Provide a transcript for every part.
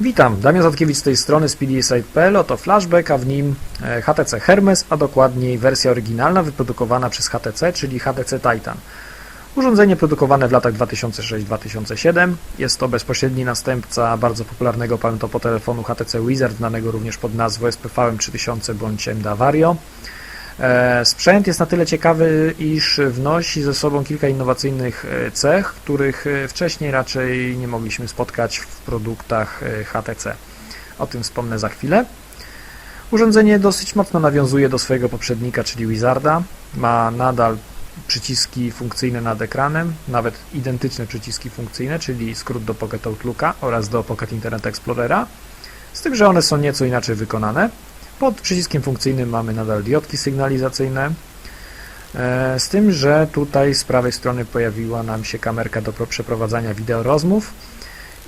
Witam, Damian Zatkiewicz z tej strony z PDSite.pl, oto flashback, a w nim e, HTC Hermes, a dokładniej wersja oryginalna wyprodukowana przez HTC, czyli HTC Titan. Urządzenie produkowane w latach 2006-2007. Jest to bezpośredni następca bardzo popularnego pamiętopotelefonu HTC Wizard, znanego również pod nazwą SPVM 3000 bądź MDA Vario. E, Sprzęt jest na tyle ciekawy, iż wnosi ze sobą kilka innowacyjnych e, cech, których e, wcześniej raczej nie mogliśmy spotkać w produktach HTC. O tym wspomnę za chwilę. Urządzenie dosyć mocno nawiązuje do swojego poprzednika, czyli Wizarda. Ma nadal przyciski funkcyjne nad ekranem, nawet identyczne przyciski funkcyjne, czyli skrót do Pocket Outlooka oraz do Pocket Internet Explorera, z tym, że one są nieco inaczej wykonane. Pod przyciskiem funkcyjnym mamy nadal diodki sygnalizacyjne, e, z tym, że tutaj z prawej strony pojawiła nam się kamerka do pro- przeprowadzania wideorozmów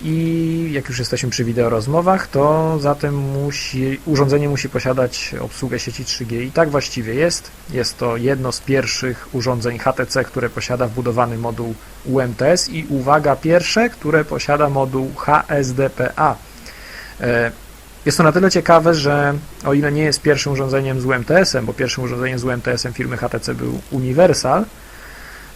i jak już jesteśmy przy wideorozmowach, to zatem musi, urządzenie musi posiadać obsługę sieci 3G i tak właściwie jest. Jest to jedno z pierwszych urządzeń HTC, które posiada wbudowany moduł UMTS i uwaga, pierwsze, które posiada moduł HSDPA. Jest to na tyle ciekawe, że o ile nie jest pierwszym urządzeniem z UMTS-em, bo pierwszym urządzeniem z UMTS-em firmy HTC był Universal,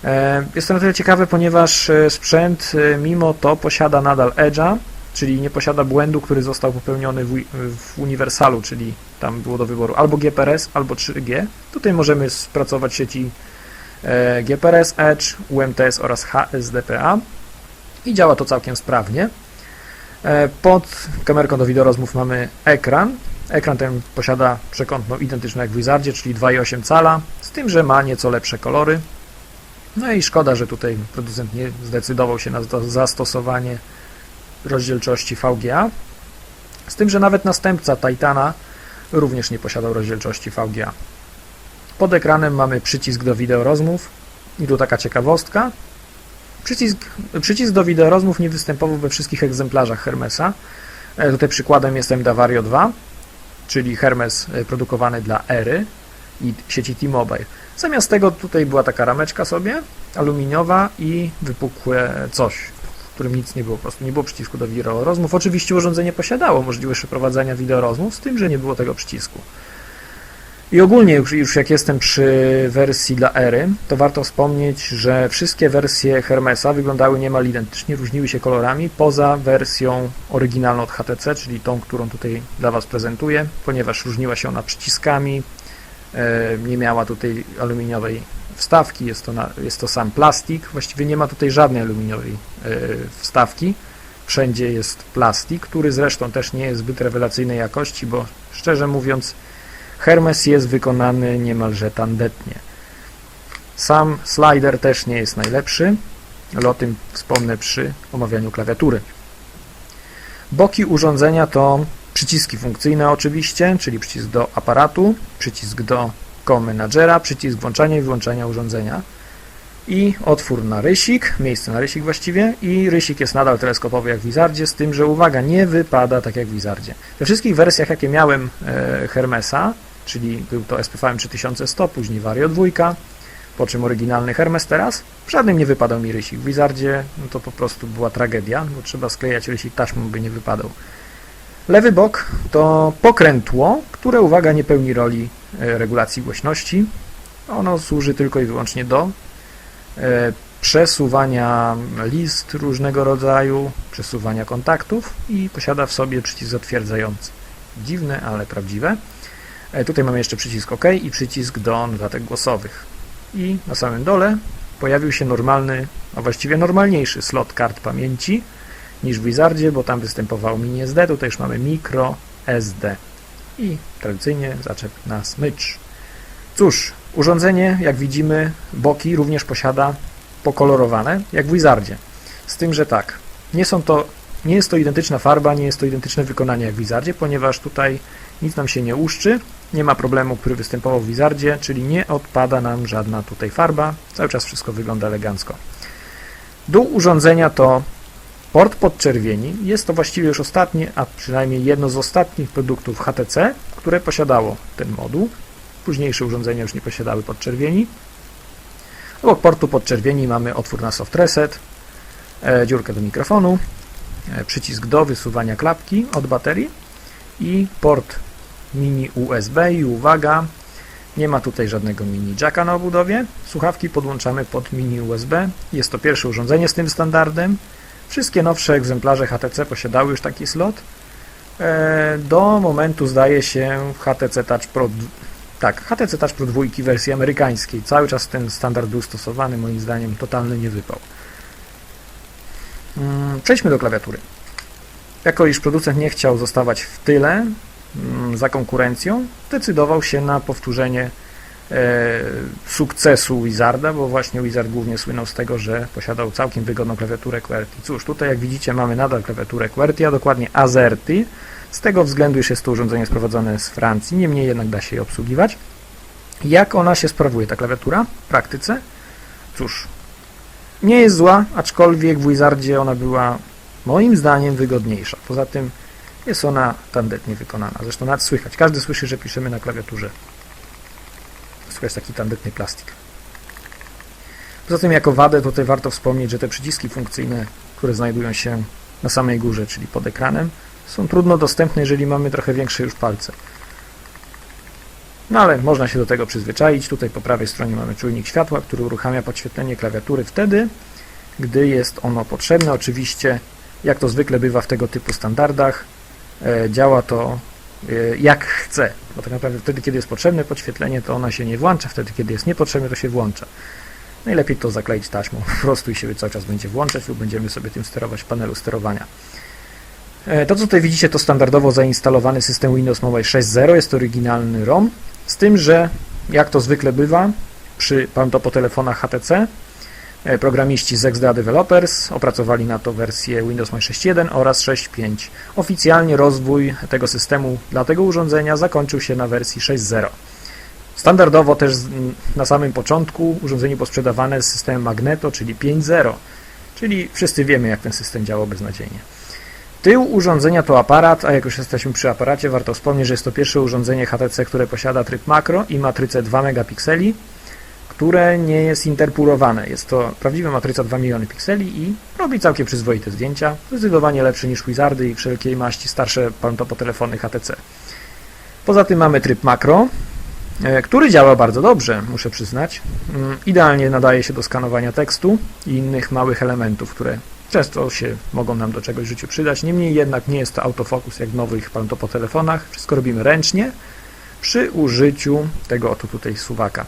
e, jest to na tyle ciekawe, ponieważ e, sprzęt e, mimo to posiada nadal Edge'a, czyli nie posiada błędu, który został popełniony w, Universalu, czyli tam było do wyboru albo GPRS, albo 3G. Tutaj możemy spracować sieci GPRS, Edge, UMTS oraz HSDPA i działa to całkiem sprawnie. E, Pod kamerką do wideorozmów mamy ekran. Ekran ten posiada przekątną identyczną jak w Wizardzie, czyli 2,8 cala, z tym, że ma nieco lepsze kolory. No i szkoda, że tutaj producent nie zdecydował się na za- zastosowanie rozdzielczości VGA. Z tym, że nawet następca Titana również nie posiadał rozdzielczości VGA. Pod ekranem mamy przycisk do wideorozmów i tu taka ciekawostka. Przycisk, przycisk do wideorozmów nie występował we wszystkich egzemplarzach Hermesa. E, Tutaj przykładem jest MDA Vario 2, czyli Hermes e, produkowany dla Ery i sieci T-Mobile. Zamiast tego tutaj była taka rameczka sobie, aluminiowa i wypukłe coś, w którym nic nie było, po prostu nie było przycisku do wideorozmów. Oczywiście urządzenie posiadało możliwość przeprowadzania wideorozmów, z tym, że nie było tego przycisku. I ogólnie już, już jak jestem przy wersji dla Ery, to warto wspomnieć, że wszystkie wersje Hermesa wyglądały niemal identycznie, różniły się kolorami, poza wersją oryginalną od HTC, czyli tą, którą tutaj dla Was prezentuję, ponieważ różniła się ona przyciskami, e, nie miała tutaj aluminiowej wstawki, jest to, na, jest to sam plastik, właściwie nie ma tutaj żadnej aluminiowej e, wstawki, wszędzie jest plastik, który zresztą też nie jest zbyt rewelacyjnej jakości, bo szczerze mówiąc Hermes jest wykonany niemalże tandetnie. Sam slider też nie jest najlepszy, ale o tym wspomnę przy omawianiu klawiatury. Boki urządzenia to przyciski funkcyjne oczywiście, czyli przycisk do aparatu, przycisk do Managera, przycisk włączania i wyłączania urządzenia i otwór na rysik, miejsce na rysik właściwie i rysik jest nadal teleskopowy jak w Wizardzie, z tym, że uwaga, nie wypada tak jak w Wizardzie. We wszystkich wersjach, jakie miałem e, Hermesa, czyli był to SPVM 3100, później Vario 2, po czym oryginalny Hermes teraz, w żadnym nie wypadał mi rysik. W Wizardzie no to po prostu była tragedia, bo trzeba sklejać rysik taśmą, by nie wypadał. Lewy bok to pokrętło, które, uwaga, nie pełni roli e, regulacji głośności. Ono służy tylko i wyłącznie do e, przesuwania list różnego rodzaju, przesuwania kontaktów i posiada w sobie przycisk zatwierdzający. Dziwne, ale prawdziwe. E, Tutaj mamy jeszcze przycisk OK i przycisk do notatek głosowych. I na samym dole pojawił się normalny, a właściwie normalniejszy slot kart pamięci niż w Wizardzie, bo tam występował mini SD, tutaj już mamy micro SD. I tradycyjnie zaczep na smycz. Cóż, urządzenie, jak widzimy, boki również posiada pokolorowane, jak w Wizardzie. Z tym, że tak, nie są to, nie jest to identyczna farba, nie jest to identyczne wykonanie jak w Wizardzie, ponieważ tutaj nic nam się nie uszczy, nie ma problemu, który występował w Wizardzie, czyli nie odpada nam żadna tutaj farba, cały czas wszystko wygląda elegancko. Dół urządzenia to port podczerwieni, jest to właściwie już ostatnie, a przynajmniej jedno z ostatnich produktów HTC, które posiadało ten moduł. Późniejsze urządzenia już nie posiadały podczerwieni. Obok portu podczerwieni mamy otwór na soft reset, e, dziurkę do mikrofonu, e, przycisk do wysuwania klapki od baterii i port mini USB i uwaga, nie ma tutaj żadnego mini jacka na obudowie. Słuchawki podłączamy pod mini USB. Jest to pierwsze urządzenie z tym standardem. Wszystkie nowsze egzemplarze HTC posiadały już taki slot. E, Do momentu zdaje się HTC Touch Pro tak, HTC Touch Pro 2 wersji amerykańskiej. Cały czas ten standard był stosowany, moim zdaniem totalny nie wypał. Mm, Przejdźmy do klawiatury. Jako iż producent nie chciał zostawać w tyle za konkurencją, decydował się na powtórzenie e, sukcesu Wizarda, bo właśnie Wizard głównie słynął z tego, że posiadał całkiem wygodną klawiaturę QWERTY. Cóż, tutaj jak widzicie mamy nadal klawiaturę QWERTY, a dokładnie AZERTY, z tego względu, iż jest to urządzenie sprowadzone z Francji, niemniej jednak da się je obsługiwać. Jak ona się sprawuje, ta klawiatura w praktyce? Cóż, nie jest zła, aczkolwiek w Wizardzie ona była moim zdaniem wygodniejsza. Poza tym jest ona tandetnie wykonana. Zresztą nawet słychać, każdy słyszy, że piszemy na klawiaturze. Słychać taki tandetny plastik. Poza tym jako wadę tutaj warto wspomnieć, że te przyciski funkcyjne, które znajdują się na samej górze, czyli pod ekranem, są trudno dostępne, jeżeli mamy trochę większe już palce. No ale można się do tego przyzwyczaić. Tutaj po prawej stronie mamy czujnik światła, który uruchamia podświetlenie klawiatury wtedy, gdy jest ono potrzebne. Oczywiście, jak to zwykle bywa w tego typu standardach, działa to e, jak chce, bo tak naprawdę wtedy, kiedy jest potrzebne podświetlenie, to ona się nie włącza, wtedy, kiedy jest niepotrzebne, to się włącza. Najlepiej to zakleić taśmą po prostu i się cały czas będzie włączać lub będziemy sobie tym sterować w panelu sterowania. E, To, co tutaj widzicie, to standardowo zainstalowany system Windows Mobile 6.0, jest to oryginalny ROM, z tym, że jak to zwykle bywa przy po telefonach HTC, e, programiści z XDA Developers opracowali na to wersję Windows Mobile 6.1 oraz 6.5. Oficjalnie rozwój tego systemu dla tego urządzenia zakończył się na wersji 6.0. Standardowo też na samym początku urządzenie było sprzedawane z systemem Magneto, czyli 5.0, czyli wszyscy wiemy, jak ten system działał beznadziejnie. Tył urządzenia to aparat, a jak już jesteśmy przy aparacie, warto wspomnieć, że jest to pierwsze urządzenie HTC, które posiada tryb makro i matrycę 2 megapikseli, które nie jest interpulowane. Jest to prawdziwa matryca 2 miliony pikseli i robi całkiem przyzwoite zdjęcia, zdecydowanie lepsze niż Wizardy i wszelkiej maści starsze telefony HTC. Poza tym mamy tryb makro, e, który działa bardzo dobrze, muszę przyznać. Mm, Idealnie nadaje się do skanowania tekstu i innych małych elementów, które często się mogą nam do czegoś w życiu przydać. Niemniej jednak nie jest to autofokus jak w nowych telefonach. Wszystko robimy ręcznie przy użyciu tego oto tutaj suwaka.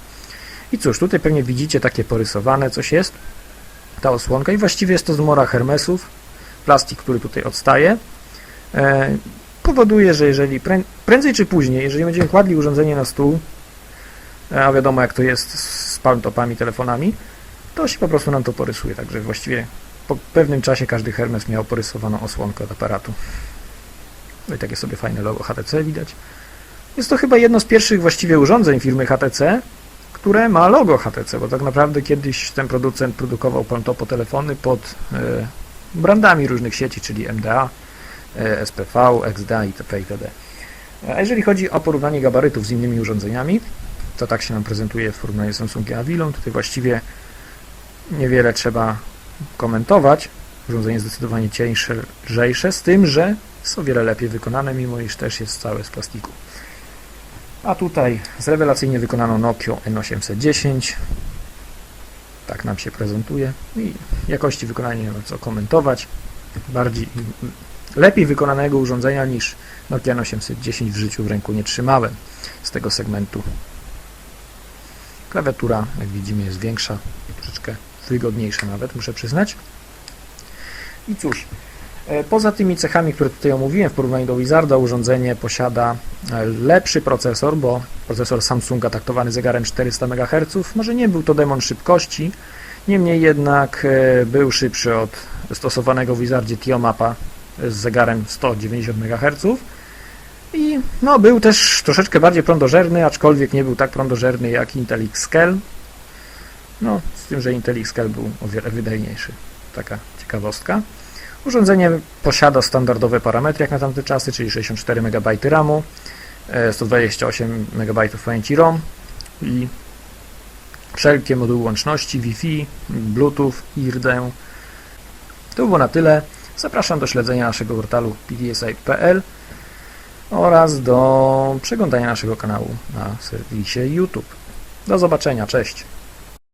I cóż, tutaj pewnie widzicie takie porysowane coś jest, ta osłonka i właściwie jest to zmora Hermesów, plastik, który tutaj odstaje. E, powoduje, że jeżeli prę- prędzej czy później, jeżeli będziemy kładli urządzenie na stół, a wiadomo jak to jest z palmtopami, telefonami, to się po prostu nam to porysuje, także właściwie po pewnym czasie każdy Hermes miał porysowaną osłonkę od aparatu. No i takie sobie fajne logo HTC widać. Jest to chyba jedno z pierwszych właściwie urządzeń firmy HTC, które ma logo HTC, bo tak naprawdę kiedyś ten producent produkował palmtopo telefony pod e, brandami różnych sieci, czyli MDA, e, SPV, XDA itp. itd. A jeżeli chodzi o porównanie gabarytów z innymi urządzeniami, to tak się nam prezentuje w porównaniu z Samsungiem Avilą. Tutaj właściwie niewiele trzeba komentować. Urządzenie zdecydowanie cieńsze, lżejsze, z tym, że jest o wiele lepiej wykonane, mimo iż też jest całe z plastiku. A tutaj z rewelacyjnie wykonaną Nokia N810. Tak nam się prezentuje. I jakości wykonania nie ma co komentować. Bardziej, lepiej wykonanego urządzenia niż Nokia N810 w życiu w ręku nie trzymałem z tego segmentu. Klawiatura, jak widzimy, jest większa, troszeczkę wygodniejsza nawet, muszę przyznać. I cóż, poza tymi cechami, które tutaj omówiłem w porównaniu do Wizarda, urządzenie posiada e, lepszy procesor, bo procesor Samsunga taktowany zegarem 400 MHz, może nie był to demon szybkości, niemniej jednak e, był szybszy od stosowanego w Wizardzie Tiomapa z zegarem 190 MHz i no, był też troszeczkę bardziej prądożerny, aczkolwiek nie był tak prądożerny jak Intel Xscale, no, z tym, że Intel Xscale był o wiele wydajniejszy. Taka ciekawostka. Urządzenie posiada standardowe parametry jak na tamte czasy, czyli 64 MB RAMu, e, 128 MB pamięci ROM i wszelkie moduły łączności Wi-Fi, Bluetooth, IRDę. To było na tyle. Zapraszam do śledzenia naszego portalu pdsite.pl oraz do przeglądania naszego kanału na serwisie YouTube. Do zobaczenia, cześć!